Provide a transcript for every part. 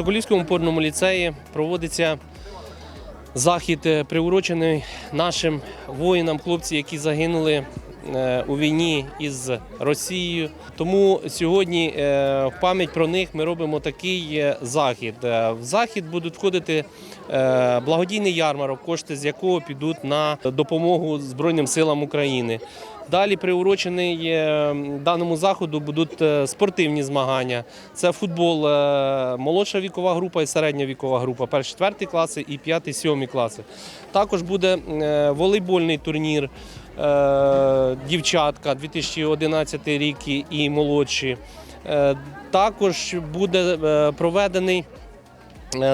В Соколівському опорному ліцеї проводиться захід, е, приурочений нашим воїнам, хлопці, які загинули е, у війні із Росією. Тому сьогодні е, в пам'ять про них ми робимо такий захід. В захід будуть входити благодійний ярмарок, кошти з якого підуть на допомогу Збройним силам України. Далі приурочений е, даному заходу будуть е, спортивні змагання. Це футбол, е, молодша вікова група і середня вікова група, перші четверті класи і п'яті, сьомі класи. Також буде е, волейбольний турнір е, дівчатка 2011 рік і- молодші. Е, Також буде е, проведений е,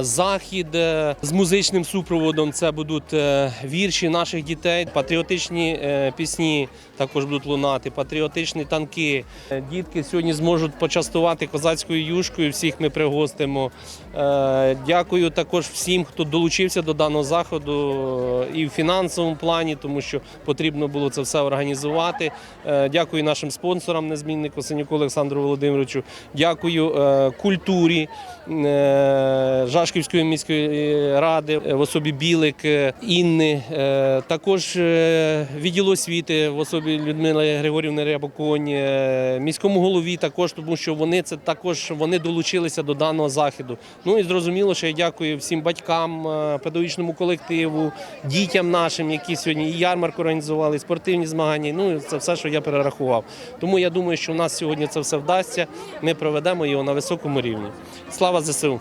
захід е, з музичним супроводом. Це будуть е, вірші наших дітей, патріотичні е, пісні також будуть лунати, патріотичні танки. Е, Дітки сьогодні зможуть почастувати козацькою юшкою. Всіх ми пригостимо. Е, Дякую також всім, хто долучився до даного заходу е, і в фінансовому плані, тому що потрібно було це все організувати. Е, Дякую нашим спонсорам, незміннику Синюку Олександру Володимировичу. Дякую е, культурі е, Жашківської міської ради е, в особі Білик е, Інни. Е, Також е, відділу освіти в особі Людмили Григорівни Рябоконь, е, міському голові також, тому що вони це також вони долучилися до даного заходу. Ну і зрозуміло, що я дякую всім батькам, е, педагогічному колективу, дітям нашим, які сьогодні і ярмарку організували, і спортивні змагання. Ну це все, що я перерахував. Тому я думаю, що у нас сьогодні це все вдасться. Ми проведемо його на високому рівні. Слава ЗСУ!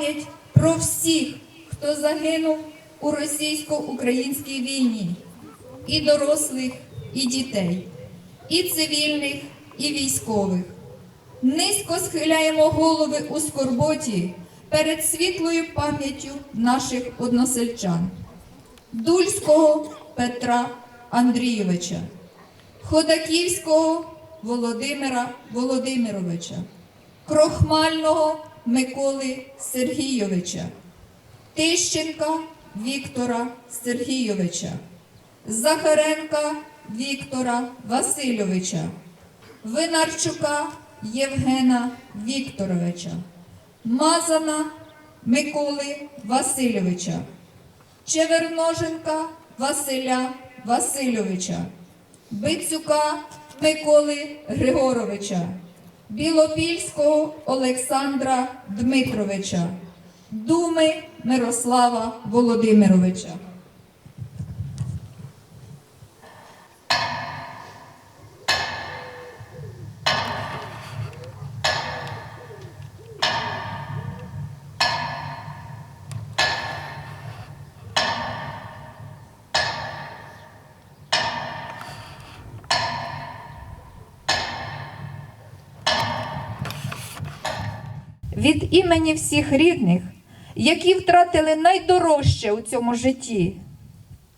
Пам'ять про всіх, хто загинув у російсько-українській війні, і дорослих, і дітей, і цивільних, і військових. Низько схиляємо голови у скорботі перед світлою пам'яттю наших односельчан. Дульського Петра Андрійовича, Ходаківського Володимира Володимировича, Крохмального Миколи Сергійовича, Тищенка Віктора Сергійовича, Захаренка Віктора Васильовича, Винарчука Євгена Вікторовича, Мазана Миколи Васильовича, Чеверноженка Василя Васильовича, Бицюка Миколи Григоровича, Білопільського Олександра Дмитровича, Думи Мирослава Володимировича. Імені всіх рідних, які втратили найдорожче у цьому житті.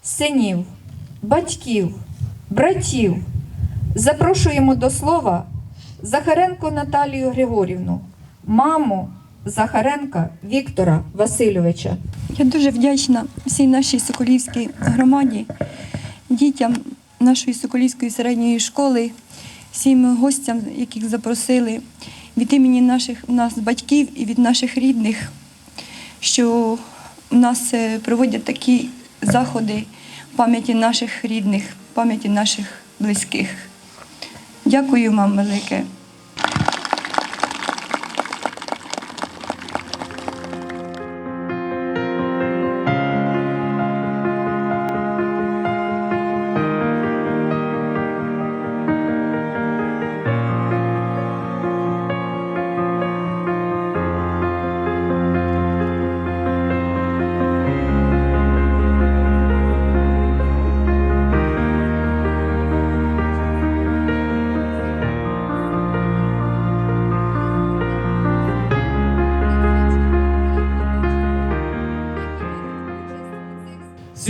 Синів, батьків, братів, запрошуємо до слова Захаренко Наталію Григорівну, маму Захаренка Віктора Васильовича. Я дуже вдячна всій нашій Соколівській громаді, дітям нашої Соколівської середньої школи, всім гостям, яких запросили від імені наших нас батьків і від наших рідних, що у нас е, проводять такі заходи пам'яті наших рідних, пам'яті наших близьких. Дякую вам велике.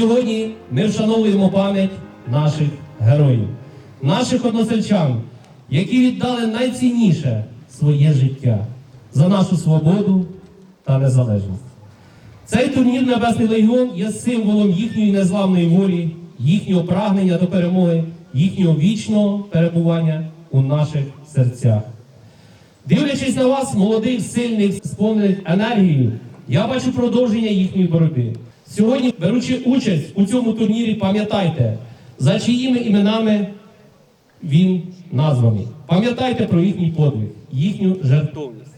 Сьогодні ми вшановуємо пам'ять наших героїв, наших односельчан, які віддали найцінніше своє життя за нашу свободу та незалежність. Цей турнір Небесний Легіон є символом їхньої незламної волі, їхнього прагнення до перемоги, їхнього вічного перебування у наших серцях. Дивлячись на вас, молодих, сильних, сповнених енергією, я бачу продовження їхньої боротьби. Сьогодні, беручи участь у цьому турнірі, пам'ятайте, за чиїми іменами він названий. Пам'ятайте про їхній подвиг, їхню жертовність.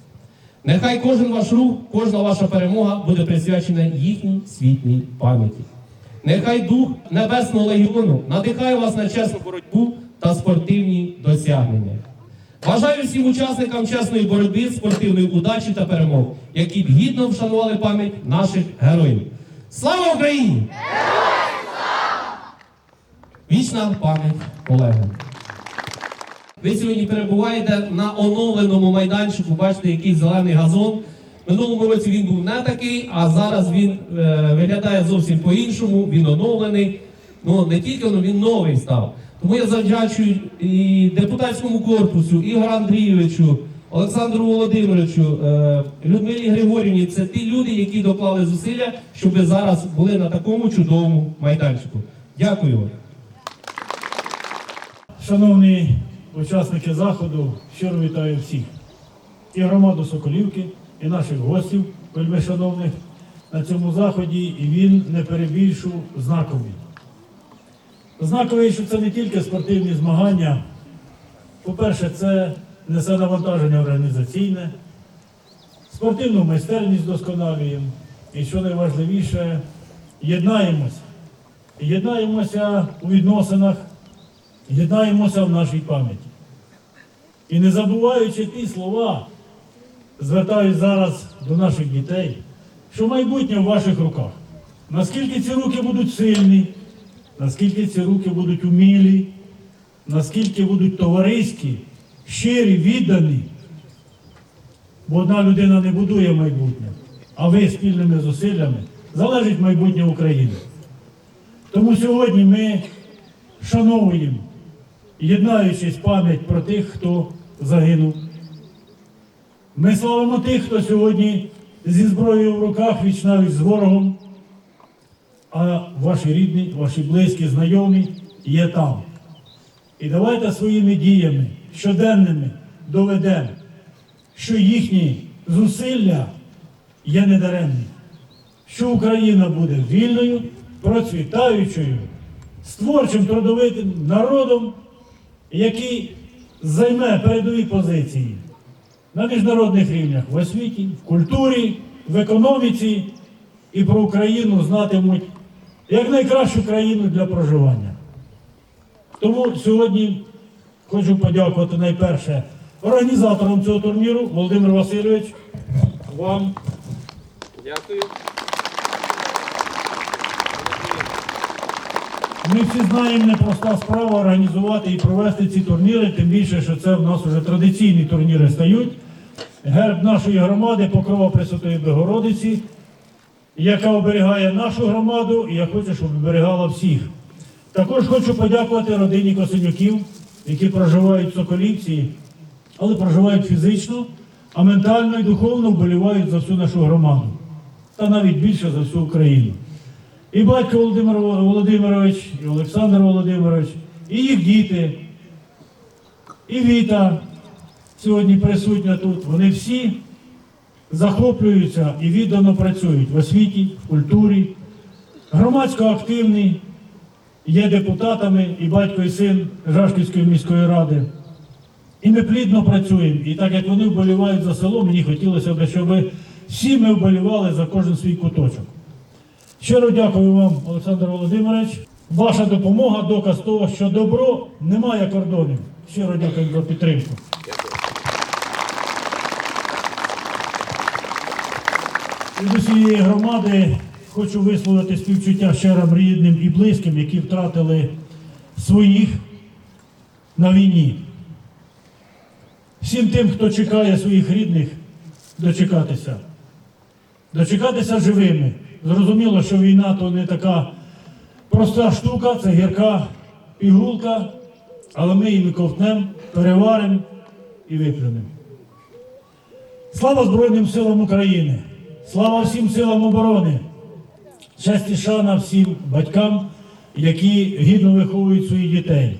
Нехай кожен ваш рух, кожна ваша перемога буде присвячена їхній світлій пам'яті. Нехай дух Небесного легіону надихає вас на чесну боротьбу та спортивні досягнення. Бажаю всім учасникам чесної боротьби, спортивної удачі та перемог, які б гідно вшанували пам'ять наших героїв. Слава Україні! Вічна пам'ять колегам. Ви сьогодні перебуваєте на оновленому майданчику, бачите, який зелений газон. Минулому році він був не такий, а зараз він е, виглядає зовсім по-іншому, він оновлений. Ну не тільки воно, він новий став. Тому я завдячую і депутатському корпусу, Ігору Андрійовичу, Олександру Володимировичу, е, Людмилі Григорівні. Це ті люди, які доклали зусилля, щоб ви зараз були на такому чудовому майданчику. Дякую. Шановні учасники заходу, щиро вітаю всіх. І громаду Соколівки, і наших гостів, вельми шановних на цьому заході, і він не перебільшу знаковий. Знаковий, що це не тільки спортивні змагання. По-перше, це несе навантаження організаційне, спортивну майстерність досконалюємо. І що найважливіше, єднаємося. Єднаємося у відносинах єднаємося в нашій пам'яті. І не забуваючи ті слова, звертаюсь зараз до наших дітей, що майбутнє в ваших руках. Наскільки ці руки будуть сильні, наскільки ці руки будуть умілі, наскільки будуть товариські, щирі, віддані. Бо одна людина не будує майбутнє, а ви спільними зусиллями залежить майбутнє України. Тому сьогодні ми шановуємо, єднаючись пам'ять про тих, хто загинув. Ми славимо тих, хто сьогодні зі зброєю в руках вічнавіч з ворогом, а ваші рідні, ваші близькі, знайомі є там. І давайте своїми діями щоденними доведемо, що їхні зусилля є недаремні, що Україна буде вільною, процвітаючою, з творчим трудовитим народом, який займе передові позиції на міжнародних рівнях в освіті, в культурі, в економіці і про Україну знатимуть як найкращу країну для проживання. Тому сьогодні хочу подякувати найперше організаторам цього турніру Володимир Васильович, вам. Дякую. Ми всі знаємо, непроста справа організувати і провести ці турніри, тим більше, що це в нас вже традиційні турніри стають. Герб нашої громади Покрова Пресвятої Богородиці, яка оберігає нашу громаду, і я хочу, щоб оберігала всіх. Також хочу подякувати родині Косинюків, які проживають в Соколівці, але проживають фізично, а ментально і духовно вболівають за всю нашу громаду, та навіть більше за всю Україну. І батько Володимир Володимирович, і Олександр Володимирович, і їх діти, і Віта сьогодні присутня тут. Вони всі захоплюються і віддано працюють в освіті, в культурі, громадсько активні, є депутатами і батько і син Жашківської міської ради. І ми плідно працюємо. І так як вони вболівають за село, мені хотілося б, щоб всі ми вболівали за кожен свій куточок. Щиро дякую вам, Олександр Володимирович. Ваша допомога доказ того, що добро не має кордонів. Щиро дякую за підтримку. Від усієї громади хочу висловити співчуття щирим рідним і близьким, які втратили своїх на війні. Всім тим, хто чекає своїх рідних, дочекатися. Дочекатися живими. Зрозуміло, що війна то не така проста штука, це гірка пігулка, але ми її ковтнемо, переваримо і виплюнемо. Слава Збройним силам України! Слава всім силам оборони! Честь і шана всім батькам, які гідно виховують своїх дітей.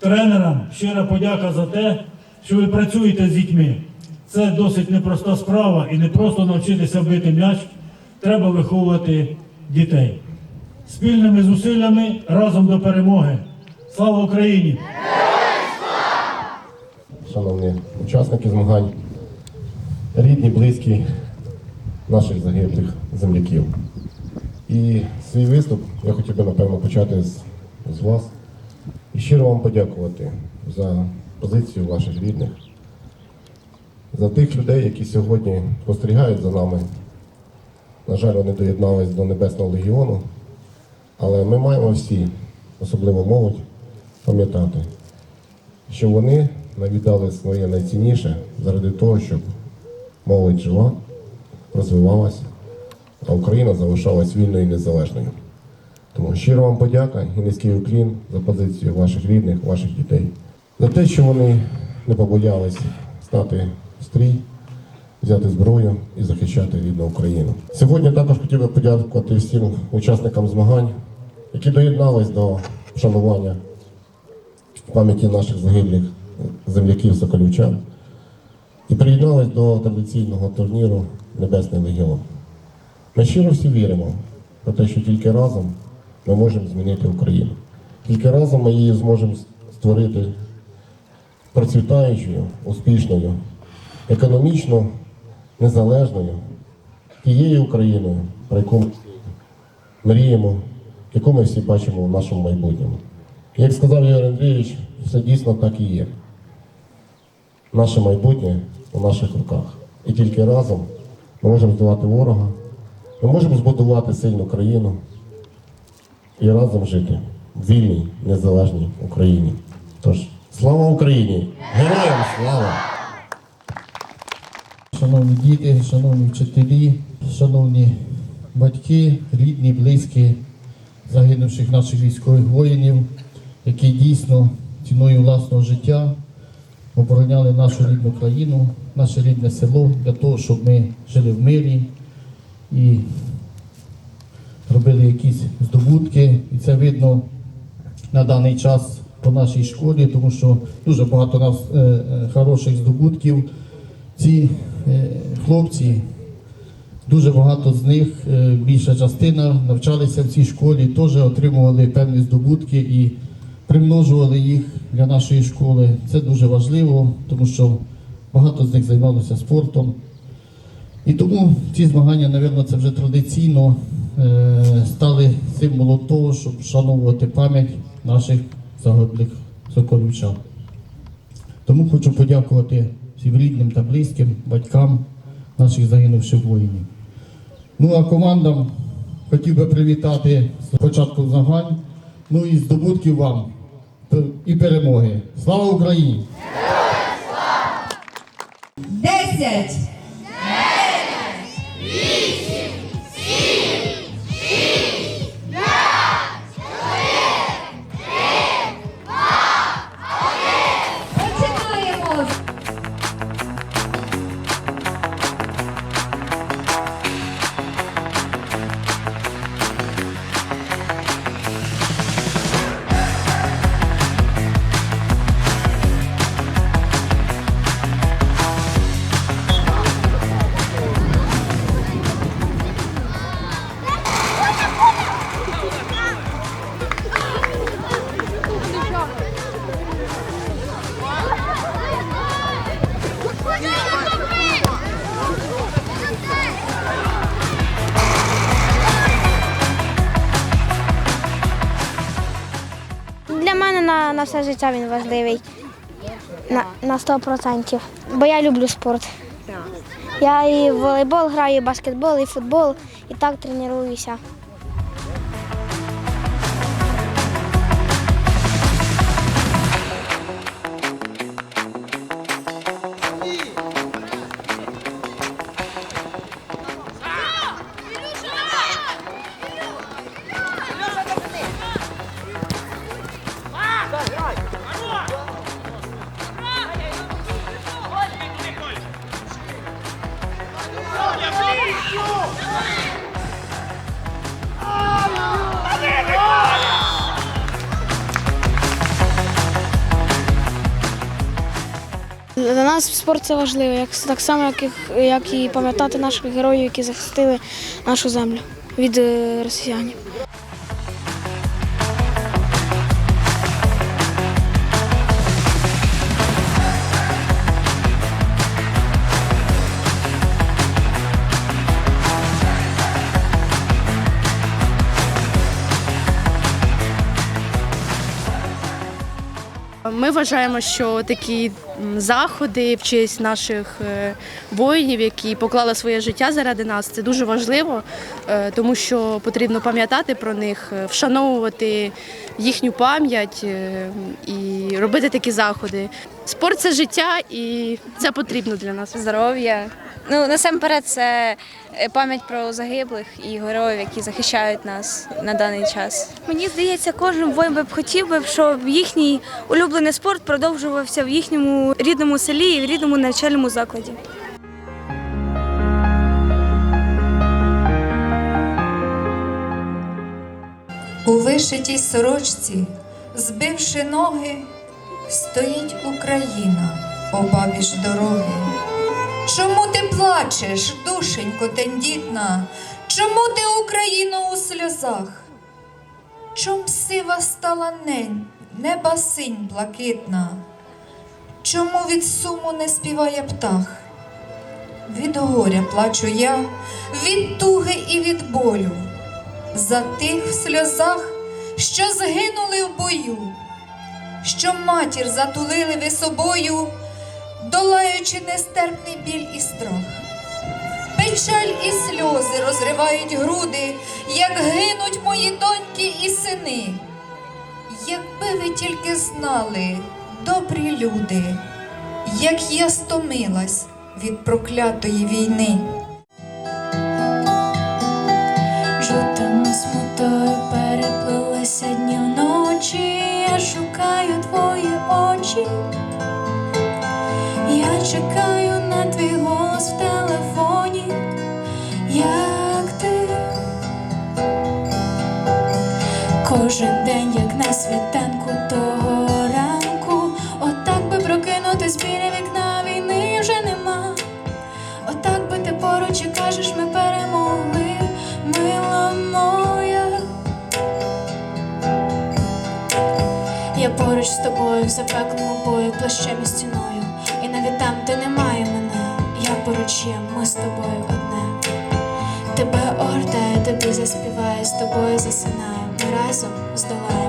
Тренерам щира подяка за те, що ви працюєте з дітьми. Це досить непроста справа і не просто навчитися бити м'яч, треба виховувати дітей. Спільними зусиллями разом до перемоги. Слава Україні! шановні учасники змагань, рідні, близькі наших загиблих земляків. І свій виступ я хотів би, напевно, почати з, з вас і щиро вам подякувати за позицію ваших рідних, за тих людей, які сьогодні спостерігають за нами. На жаль, вони доєднались до Небесного легіону, але ми маємо всі, особливо молодь, пам'ятати, що вони навідали своє найцінніше заради того, щоб молодь жила, розвивалася, а Україна залишалась вільною і незалежною. Тому щиро вам подяка і низький уклін за позицію ваших рідних, ваших дітей, за те, що вони не побоялись стати в стрій, взяти зброю і захищати рідну Україну. Сьогодні також хотів би подякувати всім учасникам змагань, які доєднались до вшанування пам'яті наших загиблих земляків Соколівчан і приєднались до традиційного турніру Небесний Легіон. Ми щиро всі віримо про те, що тільки разом ми можемо змінити Україну. Тільки разом ми її зможемо створити процвітаючою, успішною, економічно незалежною, тією Україною, про яку ми мріємо, яку ми всі бачимо в нашому майбутньому. Як сказав Ігор Андрійович, все дійсно так і є. Наше майбутнє у наших руках. І тільки разом ми можемо здолати ворога, ми можемо збудувати сильну країну і разом жити в вільній, незалежній Україні. Тож, слава Україні! Героям слава! Шановні діти, шановні вчителі, шановні батьки, рідні, близькі загинувших наших військових воїнів, які дійсно ціною власного життя обороняли нашу рідну країну, наше рідне село для того, щоб ми жили в мирі і робили якісь здобутки. І це видно на даний час по нашій школі, тому що дуже багато нас е, е, хороших здобутків. Ці е, хлопці, дуже багато з них, е, більша частина навчалися в цій школі, теж отримували певні здобутки і примножували їх для нашої школи. Це дуже важливо, тому що багато з них займалися спортом. І тому ці змагання, мабуть, це вже традиційно е, стали символом того, щоб вшановувати пам'ять наших загиблих соколівчан. Тому хочу подякувати всім рідним та близьким, батькам наших загинувших воїнів. Ну а командам хотів би привітати з початком змагань, ну і здобутків вам і перемоги. Слава Україні! Десять. На, все життя він важливий. На, на 100%. Бо я люблю спорт. Я і в волейбол граю, і баскетбол, і футбол, і так тренуюся. Нас спорт це важливо, як, так само, як, і, як і пам'ятати наших героїв, які захистили нашу землю від е, росіянів. Вважаємо, що такі заходи в честь наших е, воїнів, які поклали своє життя заради нас, це дуже важливо, е, тому що потрібно пам'ятати про них, е, вшановувати їхню пам'ять і робити такі заходи. Спорт це життя, і це потрібно для нас. здоров'я. Ну насамперед, це е, пам'ять про загиблих і героїв, які захищають нас на даний час. Мені здається, кожен воїн би б хотів би, щоб їхній улюблений спорт продовжувався в їхньому рідному селі і в рідному навчальному закладі. У вишитій сорочці, збивши ноги, стоїть Україна обабіч дороги. Чому ти плачеш, душенько тендітна? Чому ти Україно у сльозах? Чом сива стала нень, неба синь блакитна? Чому від суму не співає птах? Від горя плачу я, від туги і від болю за тих в сльозах, що згинули в бою, що матір затулили ви собою, долаючи нестерпний біль і страх. Печаль і сльози розривають груди, як гинуть мої доньки і сини. Якби ви тільки знали, добрі люди, як я стомилась від проклятої війни. Жутими смутою переплилися дні вночі, я шукаю твої очі, чекаю на твій голос в телефоні, як ти кожен день, як на світанку того ранку, отак би прокинутись біля вікна війни вже нема. Отак би ти поруч і кажеш, ми перемогли, мила моя. Я поруч з тобою в запеклому бою, плащем і стіною. Поруч є, ми з тобою одне. Тебе огортає, тобі заспіває, з тобою засинає, ми разом здолаємо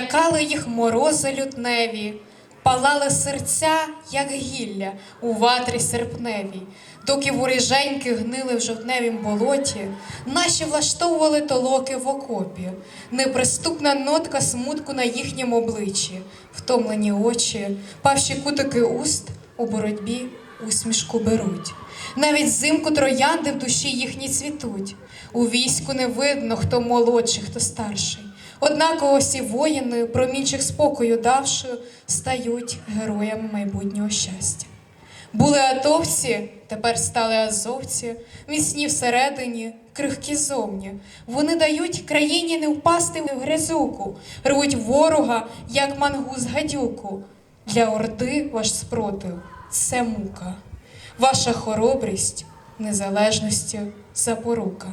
лякали їх морози лютневі, палали серця, як гілля у ватрі серпневій, доки воріженьки гнили в жовтневім болоті, наші влаштовували толоки в окопі, неприступна нотка смутку на їхнім обличчі, втомлені очі, павші кутики уст у боротьбі усмішку беруть. Навіть зимку троянди в душі їхні цвітуть. У війську не видно, хто молодший, хто старший. Однаково всі воїни, промінчик спокою давши, стають героями майбутнього щастя. Були атовці, тепер стали азовці, міцні всередині, крихкі зовні. Вони дають країні не впасти в грязюку, рвуть ворога, як мангуз гадюку. Для орди ваш спротив це мука, ваша хоробрість незалежності запорука.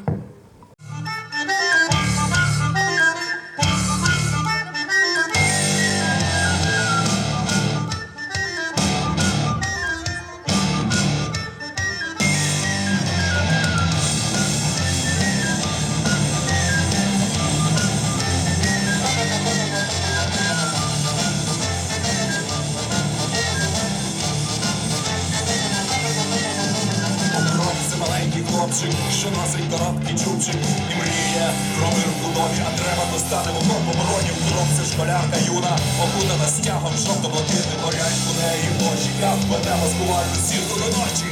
Короткий і мріє про мир в худобі, а треба то стане вогном поборонів. Крок це школярка юна, окутана стягом, жовто-блакитним горять у неї очі. Як веде маскувальну сірку до ночі.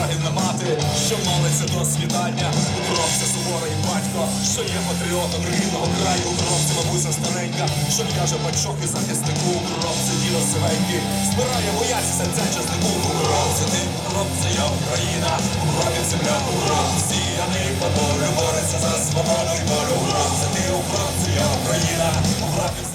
Лагідна мати, що молиться до світання. Кров це суворий батько, що є патріотом рідного краю, Кровці бабуся старенька, що каже бачок і захиснику, Кровці діло сивеньки, збирає бояці серця часнику, Кровці ти, хлопці, я Україна, Управі земля, Кровці, я не подолю, бореться за свободу і волю, Кровці ти, Кровці, я Україна, Управі земля.